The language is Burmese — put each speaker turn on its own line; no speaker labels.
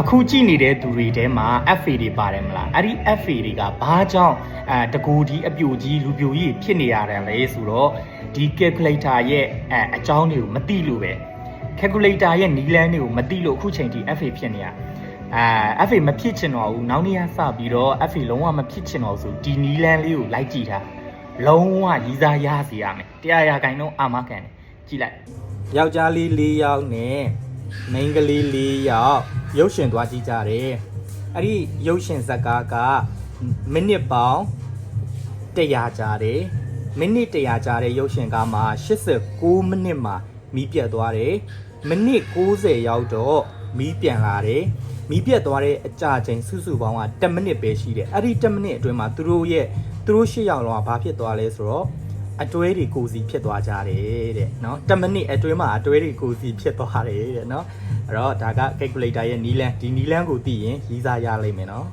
အခုကြည့်နေတဲ့သူတွေထဲမှာ FA တွေပါတယ်မလားအဲ့ဒီ FA တွေကဘာကြောင့်အဲတကူဒီအပြိုကြီးလူပြိုကြီးဖြစ်နေရတယ်လဲဆိုတော့ဒီ calculator ရဲ့အဲအကြောင်းတွေကိုမသိလို့ပဲ calculator ရဲ့နီလန်းတွေကိုမသိလို့အခုချိန်ထိ FA ဖြစ်နေရအဲ FA မဖြစ်ချင်တော့ဘူးနောက်နေ့ကစပြီးတော့ FA လုံးဝမဖြစ်ချင်တော့ဘူးဆိုဒီနီလန်းလေးကိုလိုက်ကြည့်တာလုံးဝရည်စားရစီရမယ်တရားရာခိုင်နှုန်းအာမခံတယ်ကြည့်လိုက်ယောက်ျားလေး၄ယောက်နဲ့မိန်းကလေး၄ယောက် ရုပ်ရှင်သွားကြည့်ကြတယ်အဲ့ဒီရုပ်ရှင်ဇာတ်ကားကမိနစ်ပေါင်း100ကြာတယ်မိနစ်100ကြာတဲ့ရုပ်ရှင်ကားမှာ89မိနစ်မှာမီးပြတ်သွားတယ်မိနစ်60ရောက်တော့မီးပြန်လာတယ်မီးပြတ်သွားတဲ့အကြာချိန်စုစုပေါင်းက10မိနစ်ပဲရှိတယ်အဲ့ဒီ10မိနစ်အတွင်းမှာသူတို့ရဲ့သူတို့၈ယောက်လောကဘာဖြစ်သွားလဲဆိုတော့ အတွဲတွေကိုစီဖြစ်သွားကြတယ်တဲ့နော်10မိနစ်အတွဲမှာအတွဲတွေကိုစီဖြစ်သွားတယ်တဲ့နော်အဲ့တော့ဒါက calculator ရဲ့နီးလန်းဒီနီးလန်းကိုသိရင်ရီးစားရလိမ့်မယ်နော်